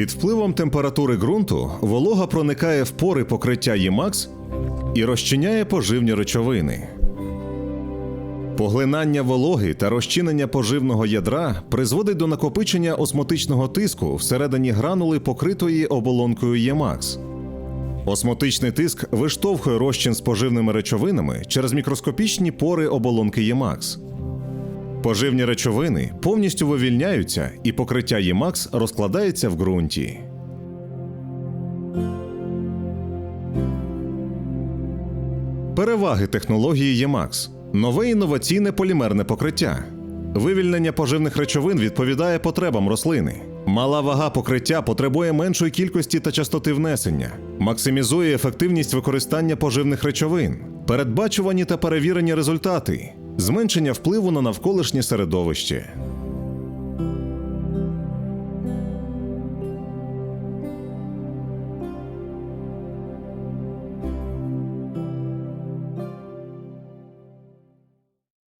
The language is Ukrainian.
Під впливом температури ґрунту волога проникає в пори покриття ЄМАКС і розчиняє поживні речовини. Поглинання вологи та розчинення поживного ядра призводить до накопичення осмотичного тиску всередині гранули, покритої оболонкою ЄМАКС. Осмотичний тиск виштовхує розчин з поживними речовинами через мікроскопічні пори оболонки ЄМАКС. Поживні речовини повністю вивільняються, і покриття ЄМАКС розкладається в ґрунті. Переваги технології ЄМАКС нове інноваційне полімерне покриття. Вивільнення поживних речовин відповідає потребам рослини. Мала вага покриття потребує меншої кількості та частоти внесення, максимізує ефективність використання поживних речовин, передбачувані та перевірені результати, зменшення впливу на навколишнє середовище.